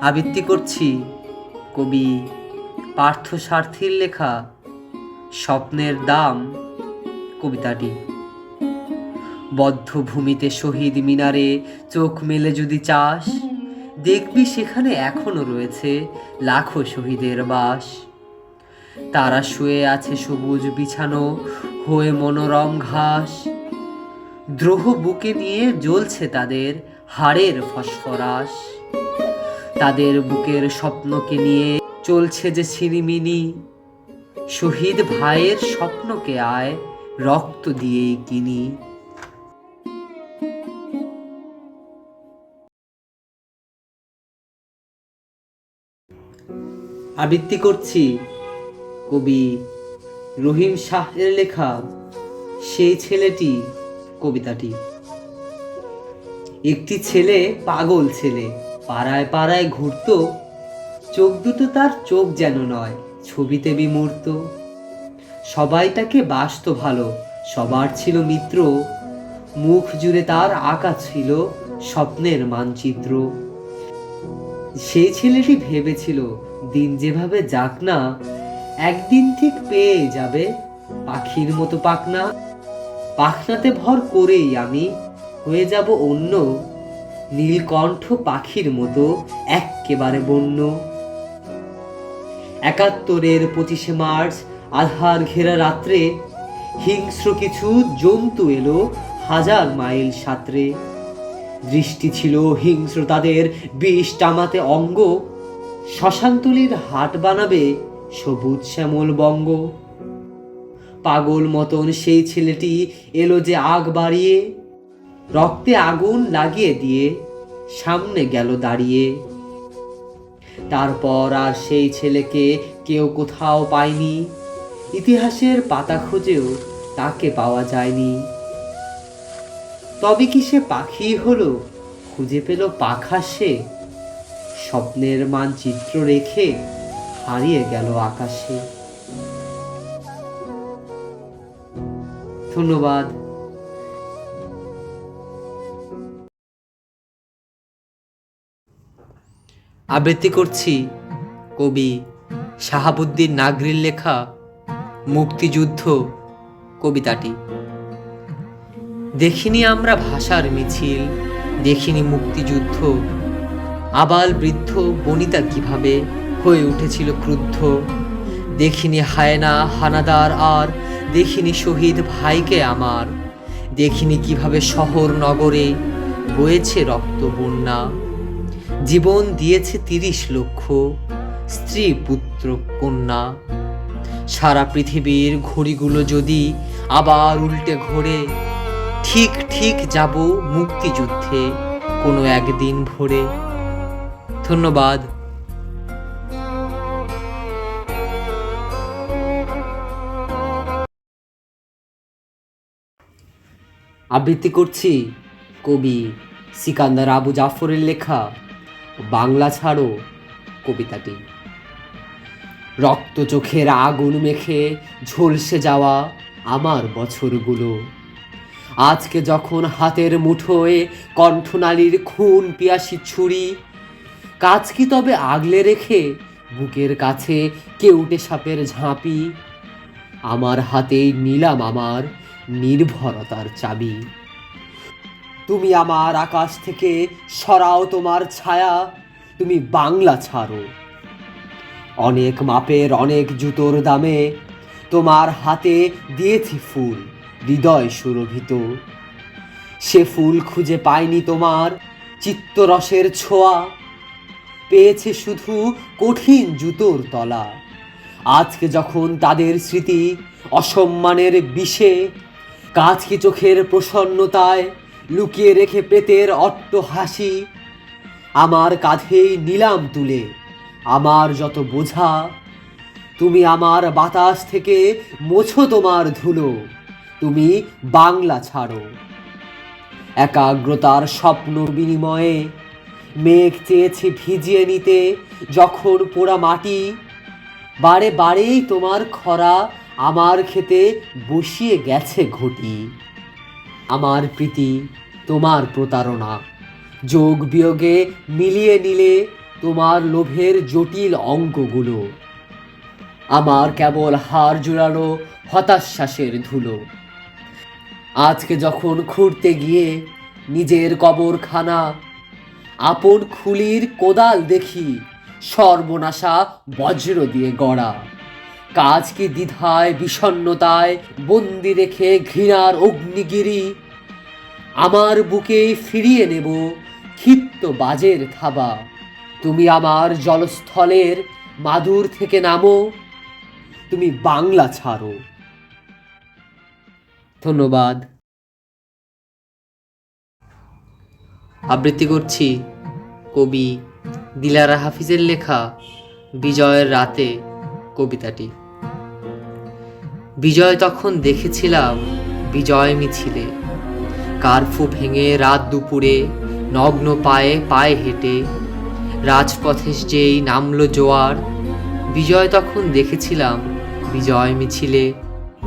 আবৃত্তি করছি কবি পার্থ সারথীর লেখা স্বপ্নের দাম কবিতাটি। বদ্ধভূমিতে শহীদ মিনারে চোখ মেলে যদি চাস, দেখবি সেখানে এখনও রয়েছে লাখো শহীদের বাস। তারা শুয়ে আছে সবুজ বিছানো হয়ে মনোরম ঘাস। দ্রোহ বুকে নিয়ে জ্বলছে তাদের হাড়ের ফসফরাস। তাদের বুকের স্বপ্নকে নিয়ে চলছে যে ছিনিমিনি শহীদ ভাইয়ের স্বপ্নকে আয় রক্ত দিয়েই কিনি। আবৃত্তি করছি কবি রহিম শাহের লেখা, সেই ছেলেটি কবিতাটি। একটি ছেলে পাগল ছেলে। পাড়ায় পাড়ায় ঘুরতো। চোখ দুটো তার চোখ যেন নয়, ছবিতে বিমূর্ত। সবাই তাকে বাসত ভালো, সবার ছিল মিত্র। মুখ জুড়ে তার আঁকা ছিল স্বপ্নের মানচিত্র। সেই ছেলেটি ভেবেছিল, দিন যেভাবে যাক না, একদিন ঠিক পেয়ে যাবে পাখির মতো পাখনা। পাখনাতে ভর করেই আমি হয়ে যাব অন্য। নীলকণ্ঠ পাখির মতো এক্কেবারে বন্য। একাত্তরের পঁচিশে মার্চ আধার ঘেরা রাত্রে হিংস্র কিছু জন্তু এলো হাজার মাইল সাঁতরে। দৃষ্টি ছিল হিংস্র তাদের, বিষ টামাতে অঙ্গ। শ্মশানতুলির হাট বানাবে সবুজ শ্যামল বঙ্গ। পাগল মতন সেই ছেলেটি এলো যে আগ বাড়িয়ে রক্তে আগুন লাগিয়ে দিয়ে সামনে গেল দাঁড়িয়ে। তারপর আর সেই ছেলেকে কেউ কোথাও পায়নি। ইতিহাসের পাতা খুঁজেও তাকে পাওয়া যায়নি। তবে কি সে পাখি হলো? খুঁজে পেল পাখা সে। স্বপ্নের মানচিত্র রেখে হারিয়ে গেল আকাশে। ধন্যবাদ। আবৃত্তি করছি কবি শাহাবুদ্দিন নাগরির লেখা মুক্তিযুদ্ধ কবিতাটি। দেখিনি আমরা ভাষার মিছিল, দেখিনি মুক্তিযুদ্ধ। আবাল বৃদ্ধ বনিতা কীভাবে হয়ে উঠেছিল ক্রুদ্ধ। দেখিনি হায়না, হানাদার আর, দেখিনি শহীদ ভাইকে আমার। দেখিনি কীভাবে শহর নগরে বয়েছে রক্ত বন্যা। জীবন দিয়েছে তিরিশ লক্ষ, স্ত্রী, পুত্র, কন্যা। সারা পৃথিবীর ঘড়িগুলো যদি আবার উল্টে ঘোরে, ঠিক ঠিক যাব মুক্তিযুদ্ধে কোনো একদিন ভোরে। ধন্যবাদ। আবৃত্তি করছি কবি সিকান্দার আবু জাফরের লেখা বাংলা ছাড়ো কবিতাটি। রক্ত চোখের আগুন মেখে ঝলসে যাওয়া আমার বছরগুলো। আজকে যখন হাতের মুঠোয় কণ্ঠনালীর খুন পিয়াসি ছুরি, কাজ কি তবে আগলে রেখে বুকের কাছে কেউটে সাপের ঝাঁপি? আমার হাতেই নিলাম আমার নির্ভরতার চাবি। তুমি আমার আকাশ থেকে সরাও তোমার ছায়া, তুমি বাংলা ছাড়ো। অনেক মাপের অনেক জুতোর দামে তোমার হাতে দিয়েছি ফুল, হৃদয় সুরভিত। সে ফুল খুঁজে পায়নি তোমার চিত্তরসের ছোঁয়া, পেয়েছে শুধু কঠিন জুতোর তলা। আজকে যখন তাদের স্মৃতি অসম্মানের বিষে কাজকি চোখের প্রসন্নতায় লুকিয়ে রেখে পেতের অট্ট হাসি। আমার কাঁধেই নিলাম তুলে। আমার যত বোঝা, তুমি আমার বাতাস থেকে মোছো তোমার ধুলো। তুমি বাংলা ছাড়ো। একাগ্রতার স্বপ্ন বিনিময়ে মেঘ চেয়েছি ভিজিয়ে নিতে, যখন পোড়া মাটি বারে বারেই তোমার খরা আমার খেতে বসিয়ে গেছে ঘটি। আমার প্রীতি তোমার প্রতারণা। যোগ বিয়োগে মিলিয়ে নিলে তোমার লোভের জটিল অঙ্কগুলো আমার কেবল হার জোড়ানো হতাশ্বাসের ধুলো। আজকে যখন খুঁড়তে গিয়ে নিজের কবরখানা, আপন খুলির কোদাল দেখি সর্বনাশা বজ্র দিয়ে গড়া। কাজ কি দ্বিধায়, বিষণ্ণতায় বন্দি রেখে ঘৃণার অগ্নিগিরি আমার বুকে ফিরিয়ে নেব ক্ষিপ্ত বাজের থাবা। তুমি আমার জলস্থলের মাদুর থেকে নামো। তুমি বাংলা ছাড়ো। ধন্যবাদ। আবৃত্তি করছি কবি দিলারা হাফিজের লেখা বিজয়ের রাতে কবিতাটি। বিজয় তখন দেখেছিলাম বিজয় মিছিলে। কারফু ভেঙে রাত দুপুরে, নগ্ন পায়ে পায়ে হেঁটে, রাজপথে যেই নামলো জোয়ার, বিজয় তখন দেখেছিলাম, বিজয় মিছিলে।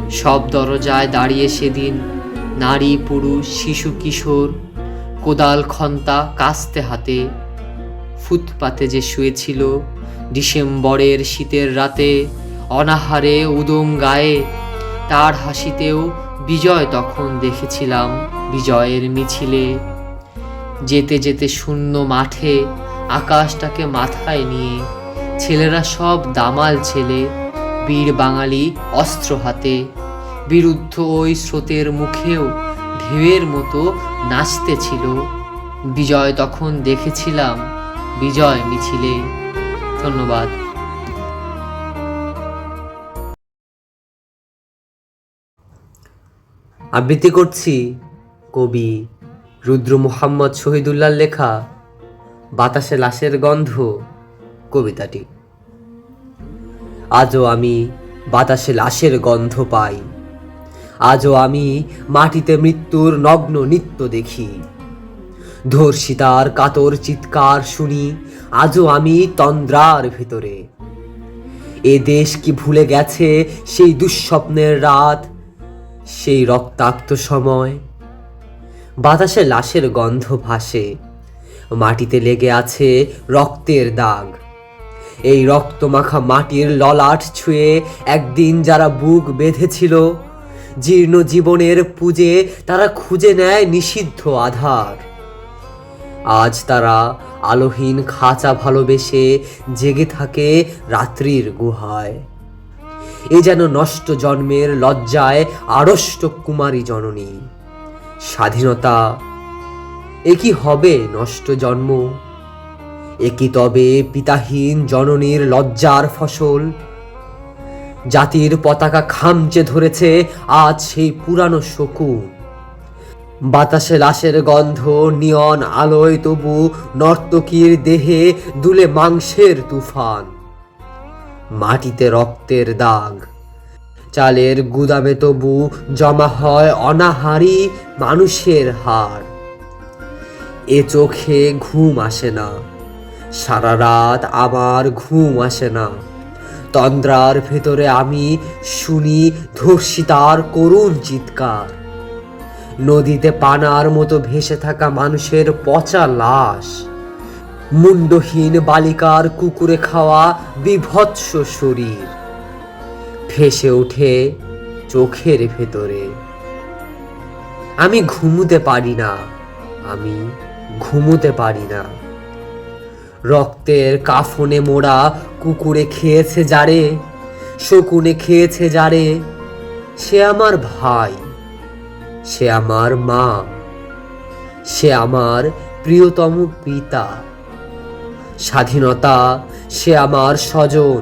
সব দরজায় দাঁড়িয়ে সেদিন নারী, পুরুষ, শিশু, কিশোর, কোদাল, খন্তা কাস্তে হাতে। ফুটপাতে যে শুয়েছিল ডিসেম্বরের শীতের রাতে, অনাহারে উদম গায়ে, তার হাসিতেও বিজয় তখন দেখেছিলাম। বিজয়ের মিছিলে। যেতে যেতে শূন্য মাঠে আকাশটাকে মাথায় নিয়ে ছেলেরা সব দামাল ছেলে, বীর বাঙালি অস্ত্র হাতে। বিরুদ্ধ ওই স্রোতের মুখেও ঢেউয়ের মতো নাচতেছিল বিজয় তখন দেখেছিলাম বিজয় মিছিলে। ধন্যবাদ। আবৃত্তি করছি কবি রুদ্র মুহাম্মদ শহীদুল্লাহর লেখা বাতাসে লাশের গন্ধ কবিতাটি। আজও আমি বাতাসে লাশের গন্ধ পাই। আজও আমি মাটিতে মৃত্যুর নগ্ন নৃত্য দেখি। ধর্ষিতার কাতর চিৎকার শুনি, আজও আমি তন্দ্রার ভেতরে। এ দেশ কি ভুলে গেছে সেই দুঃস্বপ্নের রাত, সেই রক্তাক্ত সময়? বাতাসে লাশের গন্ধ ভাসে। মাটিতে লেগে আছে রক্তের দাগ। এই রক্তমাখা মাটির ললাট ছুঁয়ে একদিন যারা বুক বেঁধেছিল, জীর্ণ জীবনের পুজে তারা খুঁজে নেয় নিষিদ্ধ আধার। আজ তারা আলোহীন খাঁচা ভালোবেসে জেগে থাকে রাত্রির গুহায়। এ যেন নষ্ট জন্মের লজ্জায় আড়ষ্ট কুমারী জননী। স্বাধীনতা। এ কি হবে নষ্ট জন্ম? এ কি তবে পিতাহীন জননীর লজ্জার ফসল? জাতির পতাকা খামচে ধরেছে, আজ সেই পুরানো শকুন। বাতাসে লাশের গন্ধ, নিয়ন আলোয় তবু নর্তকীর দেহে দুলে মাংসের তুফান। মাটিতে রক্তের দাগ। চালের গুদামে তবু জমা হয় অনাহারি মানুষের হাড় এ চোখে ঘুম আসে না, সারা রাত আমার ঘুম আসে না। তন্দ্রার ভেতরে আমি শুনি ধর্ষিতার করুণ চিৎকার। নদীতে পানার মতো ভেসে থাকা মানুষের পচা লাশ। মুন্ডহীন বালিকার কুকুরে খাওয়া বিভৎস শরীর। ভেসে ওঠে চোখের ভেতরে। আমি ঘুমুতে পারি না, আমি ঘুমুতে পারি না। রক্তের কাফনে মোড়া কুকুরে খেয়েছে যারে, শকুনে খেয়েছে যারে, সে আমার ভাই, সে আমার মা, সে আমার প্রিয়তম পিতা। স্বাধীনতা সে আমার স্বজন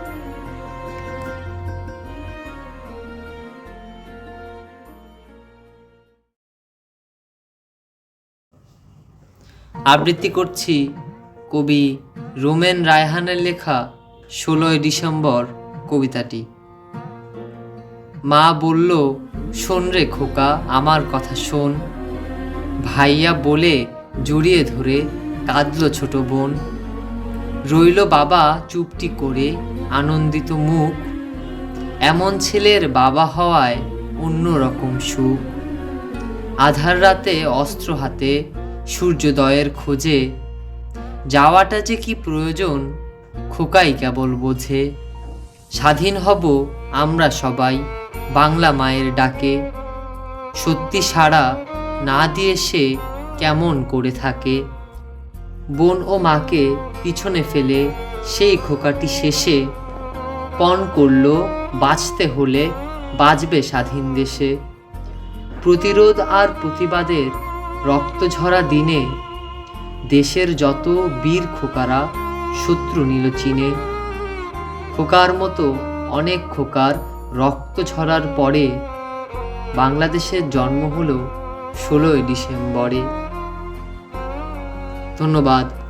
আবৃত্তি করছি কবি রোমেন রায়হানের লেখা ষোলোই ডিসেম্বর কবিতাটি। মা বলল, শোন রে খোকা, আমার কথা শোন। ভাইয়া বলে জড়িয়ে ধরে কাঁদল ছোট বোন। রইল বাবা চুপটি করে আনন্দিত মুখ। এমন ছেলের বাবা হওয়ায় অন্যরকম সুখ। আধার রাতে অস্ত্র হাতে সূর্যোদয়ের খোঁজে, যাওয়াটা যে কি প্রয়োজন, খোকাই কেবল বোঝে। স্বাধীন হব আমরা সবাই, বাংলা মায়ের ডাকে। সত্যি সাড়া না দিয়ে সে কেমন করে থাকে। বোন ও মাকে পিছনে ফেলে সেই খোকাটি শেষে পণ করল, বাঁচতে হলে বাঁচবে স্বাধীন দেশে। প্রতিরোধ আর প্রতিবাদের রক্তঝরা দিনে দেশের যত বীর খোকারা শত্রু নিল চীনে। খোকার মতো অনেক খোকার রক্ত ঝরার পরে বাংলাদেশের জন্ম হলো ষোলোই ডিসেম্বরে। ধন্যবাদ।